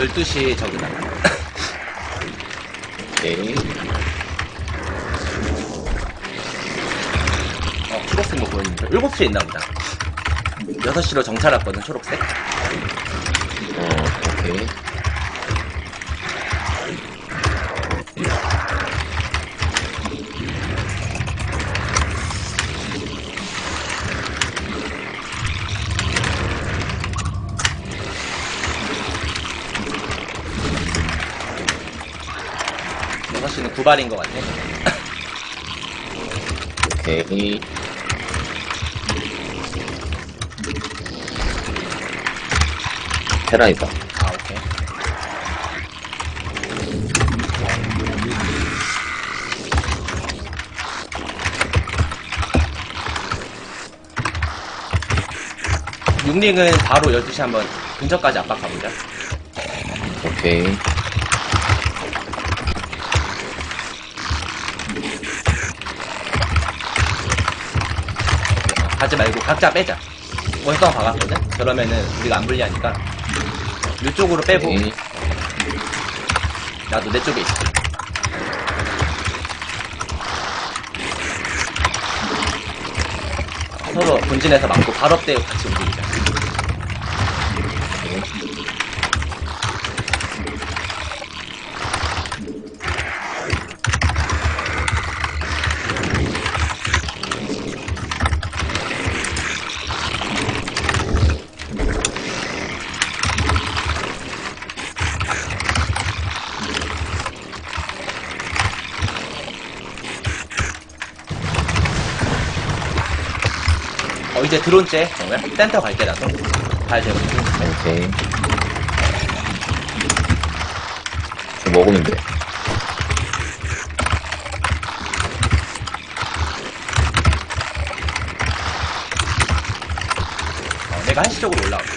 12시 저기다. 오케이. 어, 초록색 뭐 보였는데. 7시에 있나 보다. 6시로 정찰 왔거든, 초록색. 어, 오케이. 구발인 것 같네. 오케이. 테라이다. 아, 오케이. 육링은 바로 12시 한번 근처까지 압박 가보자. 오케이. 가지 말고 각자 빼자. 원성 박았거든? 그러면은 우리가 안 불리하니까. 이쪽으로 빼고, 오케이. 나도 내 쪽에 있어. 서로 본진에서 맞고 발업대 같이 움직이자. 이제 드론째, 정말? 센터 갈게, 나도. 잘 되고. 오케이. 저 먹으면 돼. 어, 내가 한시 쪽으로 올라올게.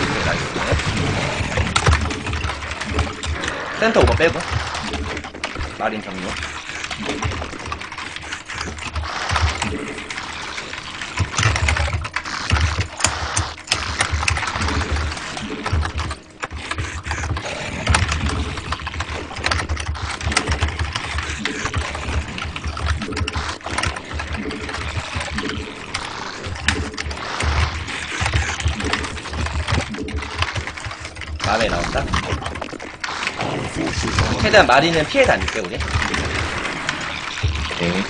오케이, 나이스. 센터 오버 빼고. 마린 경로. 마음에 나온다. 최대한 마리는 피해 다닐게, 우리. 오케이.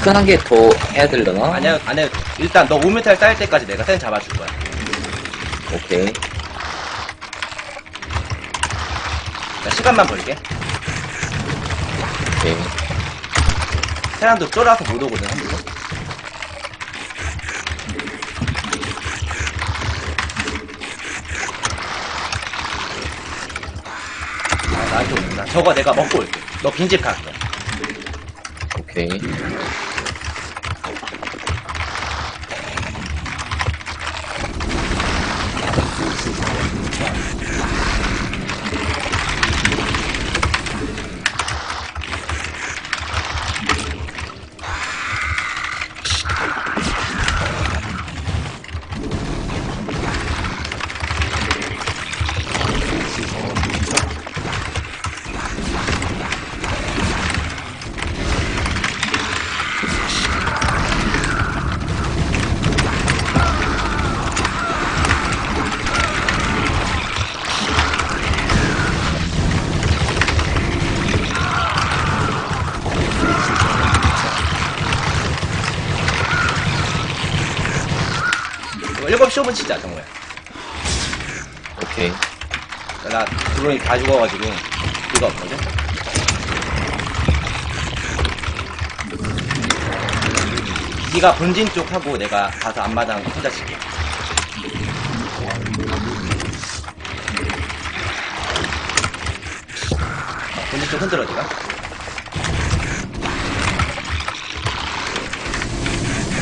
큰한 개 더 해야 되려나? 아니야, 안 해. 일단 너 5m 쌓일 때까지 내가 센 잡아줄 거야. 오케이. 자, 시간만 벌게. 오케이. 사람도 쫄아서 못 오거든, 함부 나한테 오는구나. 저거 내가 먹고 올게. 너 빈집 갈게. 오케이. 7시 5분 치자, 정우야. 오케이. 나 드론이 다 죽어가지고, 그거 없거든? 네가 본진 쪽 하고 내가 가서 앞마당 혼자 칠게. 어, 본진 쪽 흔들어, 네가.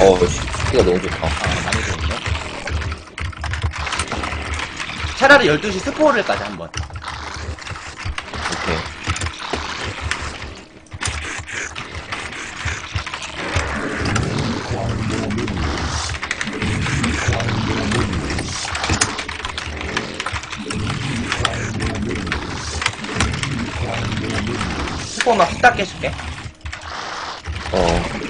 어, 씨, 피가 너무 좋다. 아, 많이 좋 차라리 12시 스포를 까자, 한번. 오케이. 스포만 후딱 깨줄게. 어.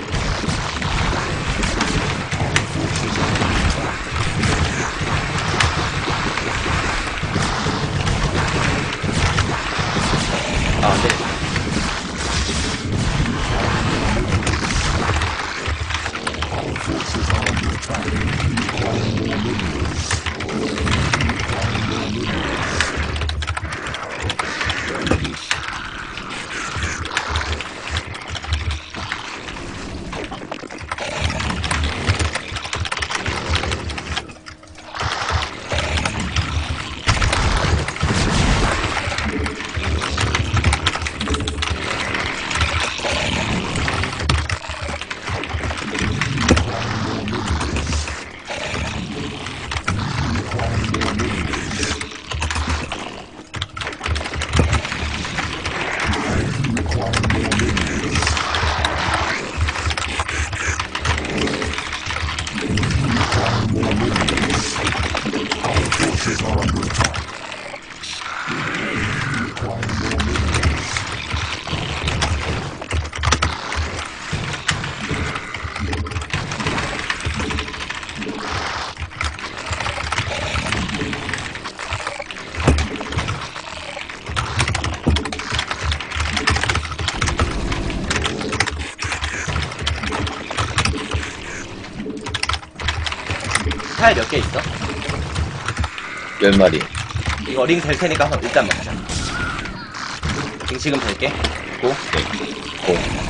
아, 안 돼. 타일 몇 개 있어? 열 마리. 이거 링 될 테니까 한번 일단 먹자. 링 지금 될게. 고. 고.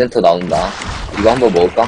센터 나온다. 이거 한번 먹을까?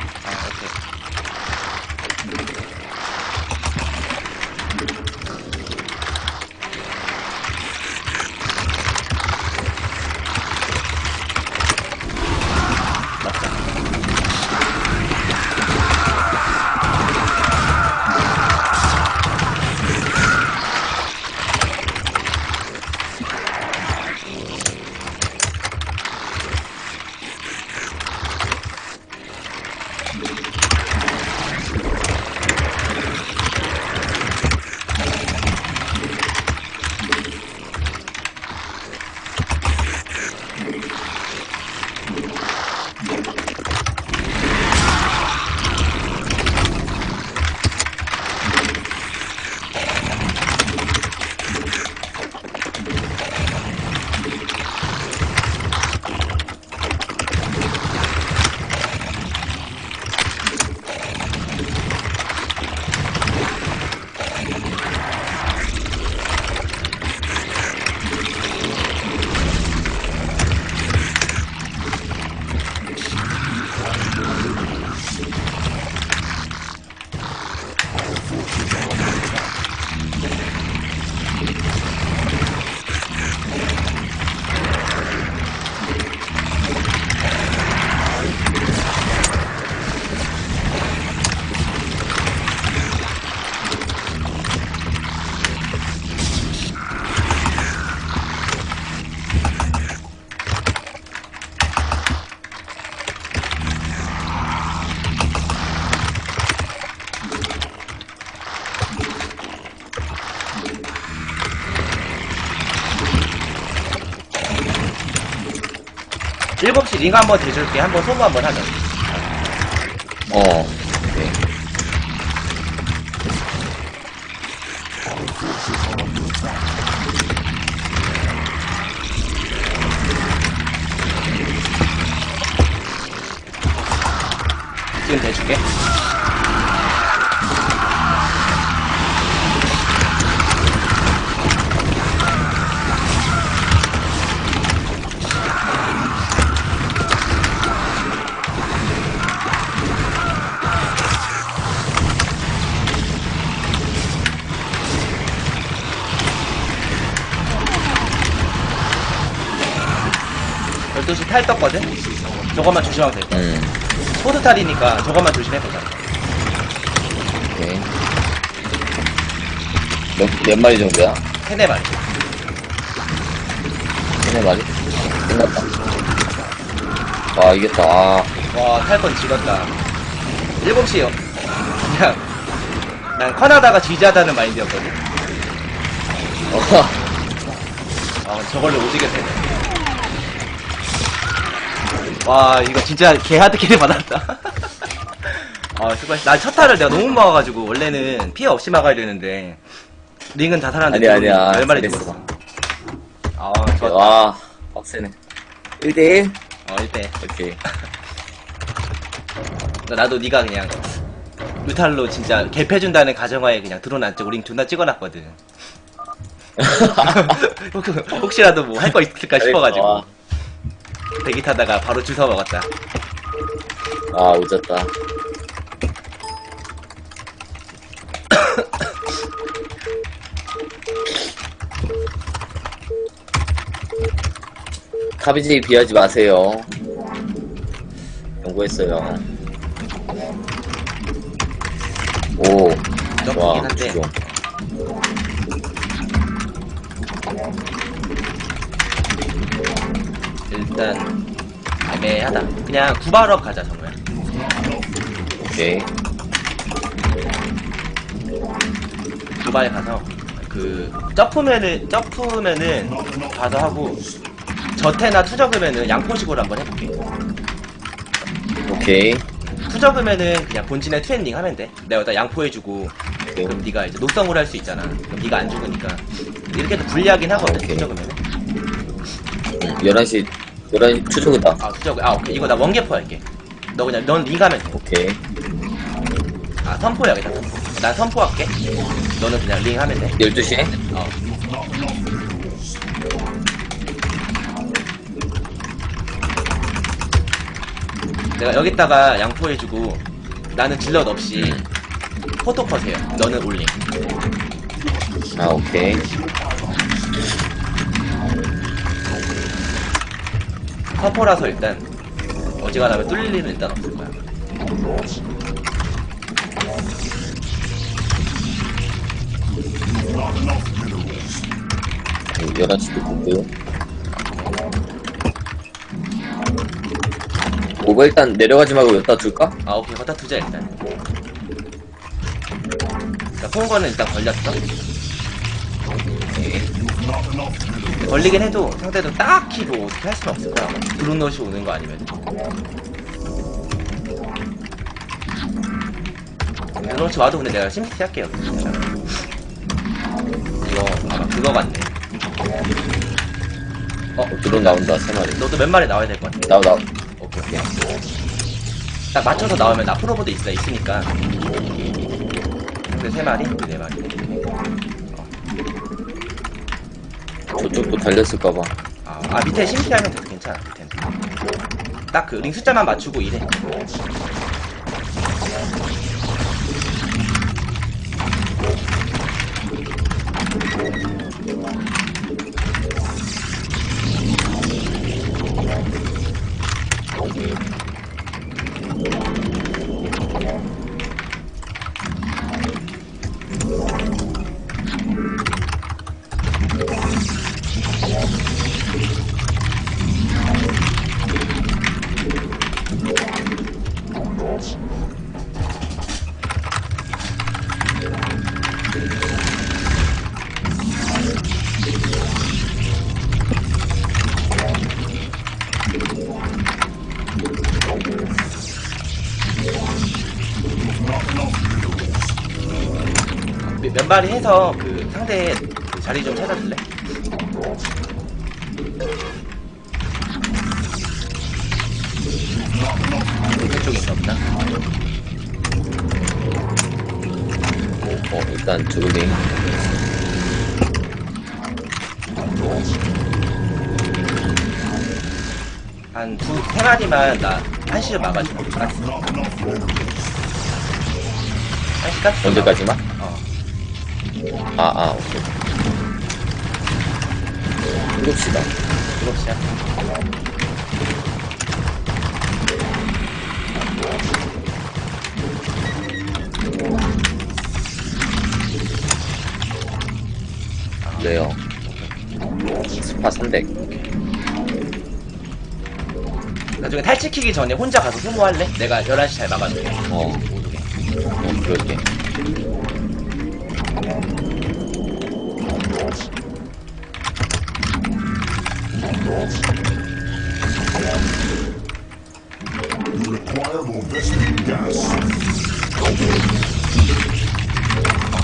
링 한번 대줄게. 한번 소모 한번 하자. 어. 탈 떴거든? 저것만 조심하면 될 거야. 음. 포드탈이니까 저것만 조심해보자. 오케이. 몇, 몇 마리 정도야? 세네 마리. 세네 마리? 끝났다. 아, 이겼다. 아, 와, 탈건 지렸다. 7시요. 그냥, 난 커나다가 지지하다는 마인드였거든. 어, 아, 저걸로 오지게 되네. 와, 이거 진짜 개 하드캐리 받았다. 아, 수고했어. 나첫 타를 내가 너무 막아가지고, 원래는 피해 없이 막아야 되는데, 링은 다 살았는데, 아니야, 아니야. 열 마리 잘했어. 죽었어. 아, 좋았다. 와, 빡세네. 1대1? 어, 1대. 오케이. 나도 네가 그냥 루탈로 진짜 개패준다는 가정하에 그냥 드론 안쪽으로 링 존나 찍어놨거든. 혹시라도 뭐 할 거 있을까 싶어가지고 와, 대기 타다가 바로 주워 먹었다. 아, 오졌다. 카비지 비하지 마세요. 경고했어요. 오, 좀 와, 한데. 주종. 일단 애매하다. 그냥 구바로 가자 정우야. 오케이. 구바에 가서 그 점프면은 점프면은 가서 하고 저태나 투적으면은 양포식으로 한번 해볼게. 오케이. 투적으면은 그냥 본진에 투엔딩 하면 돼. 내가 여기다 양포해주고 오케이. 그럼 네가 이제 녹성으로 할 수 있잖아. 그럼 네가 안 죽으니까 이렇게 해도 불리하긴 하거든. 오케이. 투적으면은. 응, 11시, 11시 추적이다. 아 투적. 아 오케이 이거 나 원개포 할게. 너 그냥 넌링 하면 돼. 오케이. 아 선포 해야겠다. 선포. 난 선포 할게. 너는 그냥 링 하면 돼. 12시에? 어. 내가 여기다가 양포해주고 나는 질럿 없이 음. 포토컷해요. 너는 올링. 아, 오케이. 서포라서 일단 어지간하면 뚫릴 일은 일단 없을 거야. 11시도 보고요. 오버 일단 내려가지 말고 여기다 둘까? 아 오케이 갖다 두자 일단. 자 포옹거는 일단 걸렸어. 걸리긴 해도 상대도 딱히 뭐 어떻게 할 수는 없을 거야. 브루노시 오는 거 아니면. 브루노시 와도 근데 내가 심시티 할게요. 이거 아마 그거 같네. 어, 어, 드론 나온다, 세 마리. 너도 몇 마리 나와야 될 것 같아. 나오, 나오. 오케이 오케이. 딱 맞춰서 나오면 나 프로보드 있어 있으니까. 근데 세 마리, 네 마리. 저쪽도 달렸을까봐. 아, 아 밑에 심시 하면 돼도 괜찮아. 밑에는. 딱그 링 숫자만 맞추고 이래. 분발이 해서 그 상대 그 자리 좀 찾아줄래? 왼쪽인가 보다. 어, 일단 저글링. 한 두, 세 마리만 나 한시를 막아줘. 가스. 한시 가스. 언제까지만? 어. 아, 아, 오케이. 일곱 시다. 이거 시작. 레어. 스파 300. 나중에 탈취키기 전에 혼자 가서 소모할래? 내가 11시 잘 막아줄게. 어. 어, 그럴게.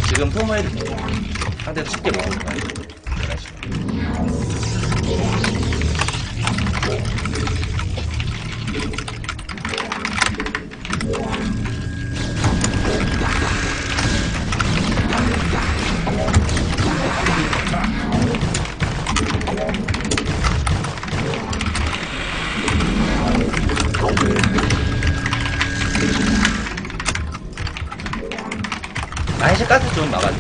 지금 소모해도 돼. 상대도 쉽게 못 오는 한시 가스 좀 막아줘.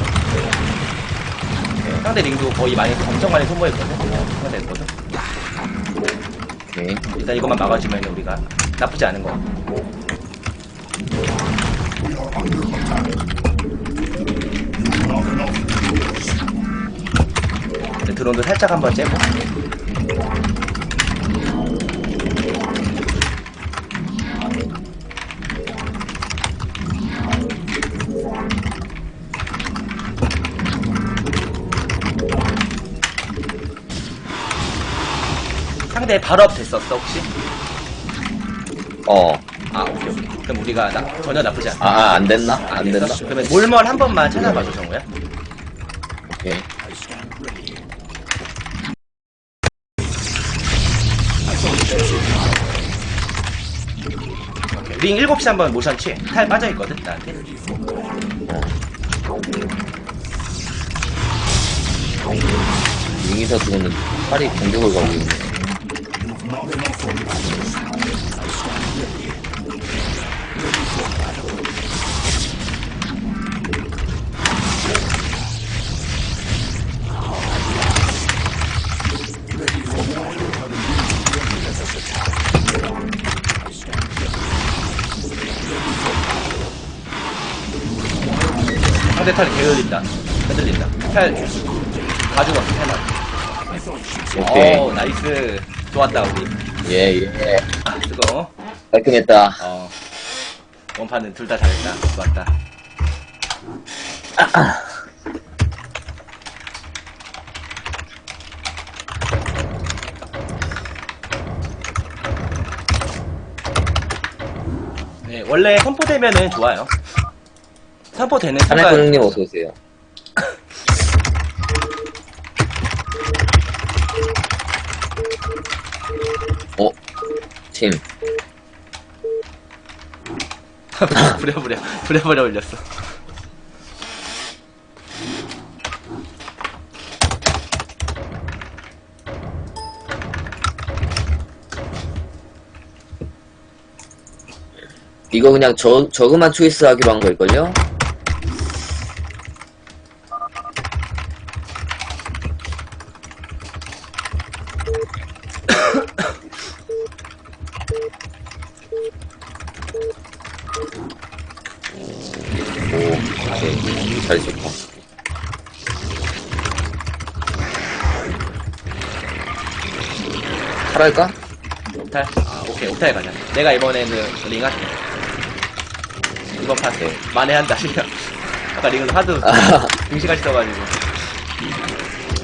네, 상대 링도 거의 많이 엄청 많이 소모했거든. 상대 했거든. 오케이. 일단 이것만 막아주면 우리가 나쁘지 않은 거. 네, 드론도 살짝 한번 째고. 상대 발업 됐었어 혹시? 어. 아 오케이 오케이 그럼 우리가 나, 전혀 나쁘지 않아 아, 아, 안 됐나? 안 됐어? 됐나? 그러면 몰멀 한 번만 찾아봐줘 정우야 오케이. 링 7시 한 번 모션 취해 탈 빠져있거든 나한테 윙이서 들어오는 팔이 공격을 가고 있네. 상대 탈 게을린다. 흔들린다. 탈 가지고 왔어 탈만 오케이. 오 나이스 좋았다 우리 예, 예. 아 뜨거워 깔끔했다. 어 원판은 둘 다 잘했다 좋았다 네 원래 선포되면은 좋아요 선포되는 순간 하나코님 어서오세요. 팀. 부랴부랴 부랴부랴 올렸어 이거 그냥 저, 저그만 초이스 하기로 한 걸걸요? 오, 오케이. 잘 좋다. 탈할까? 옥탈? 아, 오케이, 옥탈 가자. 내가 이번에는 링 할게. 이번 판, 네. 만회한다, 링. 아까 링을 하도 아, 등시같이 써가지고.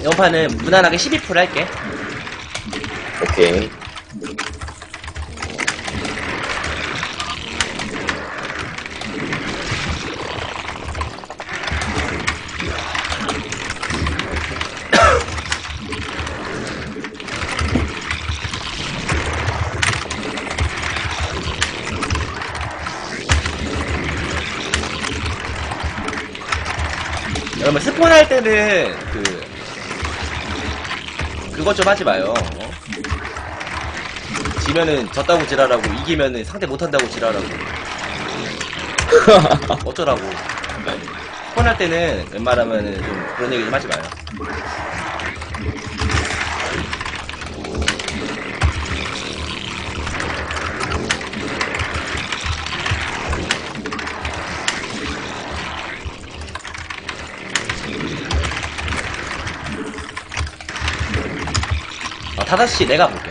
이번 판은 무난하게 12% 할게. 오케이. 때는 그 그것 좀 하지 마요. 어? 지면은 졌다고 지랄하고 이기면은 상대 못한다고 지랄하고 어쩌라고. 스폰 할 때는 웬만하면은 좀 그런 얘기 좀 하지 마요. 어, 5시 내가 볼게,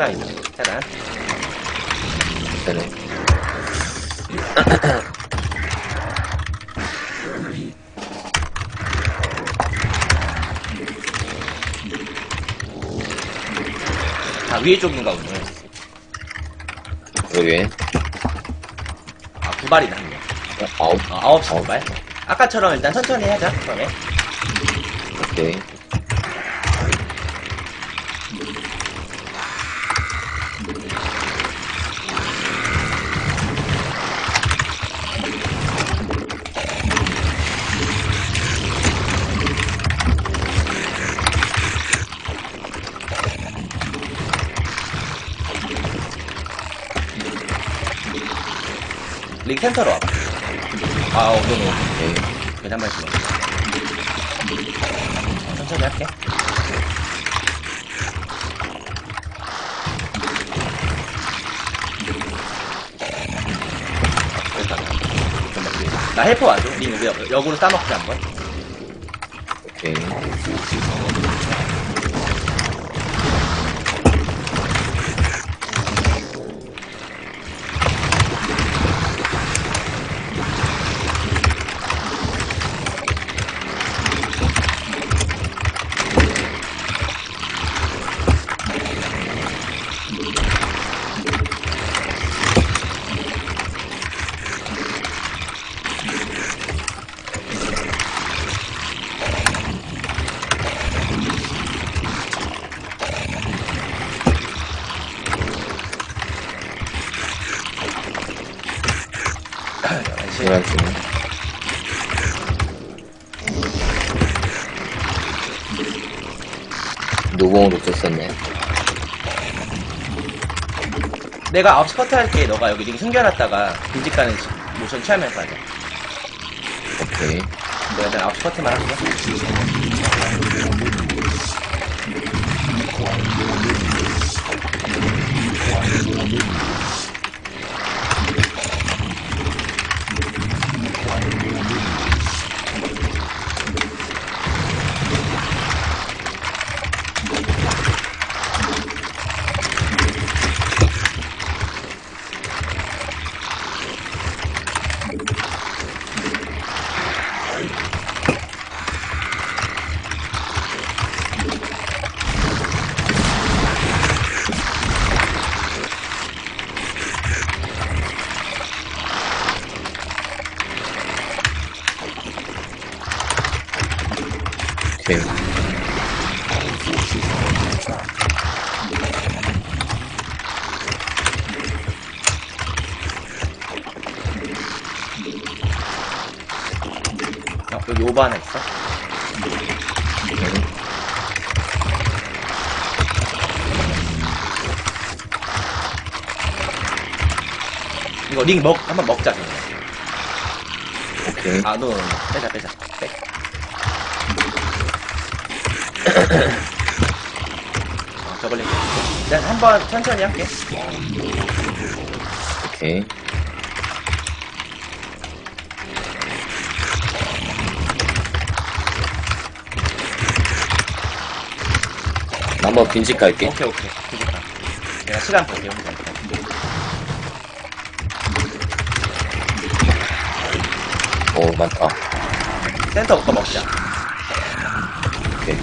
테란 있네. 테란. 되네. 다 위에 쪽인가 오늘. 그러게. 아, 두 발이나 한 명. 어, 아홉. 어, 아홉 시두 발. 아까처럼 일단 천천히 하자, 처음에. 오케이. 링 센터로 와봐. 아, 어, 너너 오케이. 그냥 말씀 천천히 할게. 됐다. 좀 막히게. 나 헬퍼 와줘. 링 우리 역- 역으로 싸먹자 한번. 오케이. 시간. 시간 쳤었네. 내가 9시 커트 할게. 너가 여기 링 숨겨놨다가 빈집 가는 시- 모션 취하면서 하자. 오케이. 내가 일단 9시 커트만 할게. 링 먹, 한번 먹자, 그냥. 오케이. 아, 너, 빼자, 빼자. 빼. 어, 저걸링. 난 한번 천천히 할게. 오케이. 나 한번 빈집 갈게. 오케이, 오케이. 그니까. 내가 시간 볼게, 형님. 오, 많다. 센터 거 먹자 오케이.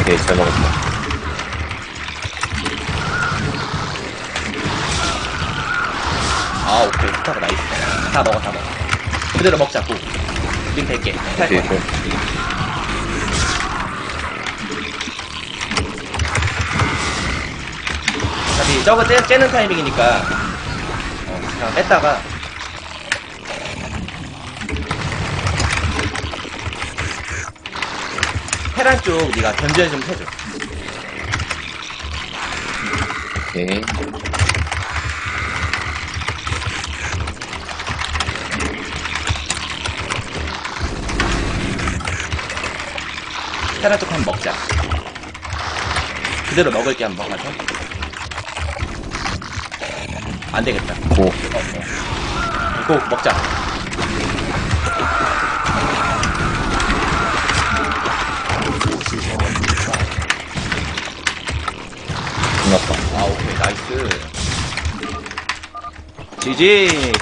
오케이, 잘 먹었다. 아 오케이 스타가 나이스 다 먹어 다 먹어 그대로 먹자고 우린 100개 오케이, 거 오케이. 저거 째, 째는 타이밍이니까. 어, 그냥 뺐다가. 테란 쪽 네가 견제 좀 해줘. 오케이. 테란 쪽 한번 먹자. 그대로 먹을게 한번 가서 안 되겠다 고. 고 먹자 끝났다. 아 오케이 나이스 GG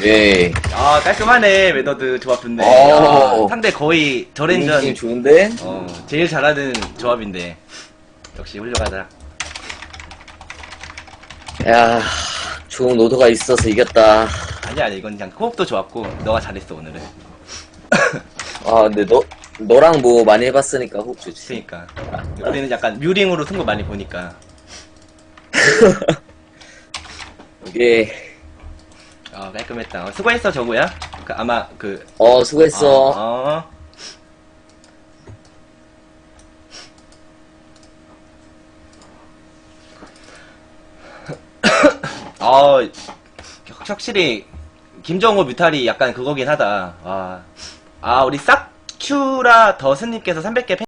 예. 아 깔끔하네 매너드 조합 좋네 오. 아, 상대 거의 저랜전 좋은데? 어, 제일 잘하는 조합인데 역시 훌륭하다 야, 좋은 오더가 있어서 이겼다. 아니야 아니 이건 그냥 코업도 좋았고 너가 잘했어 오늘은 아, 근데 너, 너랑 뭐 많이 해봤으니까 혹 좋지. 그러니까 우리는 약간 뮤링으로 승부 많이 보니까 예. 아 깔끔했다 어, 수고했어 저구야 그, 아마 그 어, 수고했어. 어, 어. 아, 확- 확실히 김정호 뮤탈이 약간 그거긴 하다. 와. 아, 우리 싹큐라 더스님께서 300개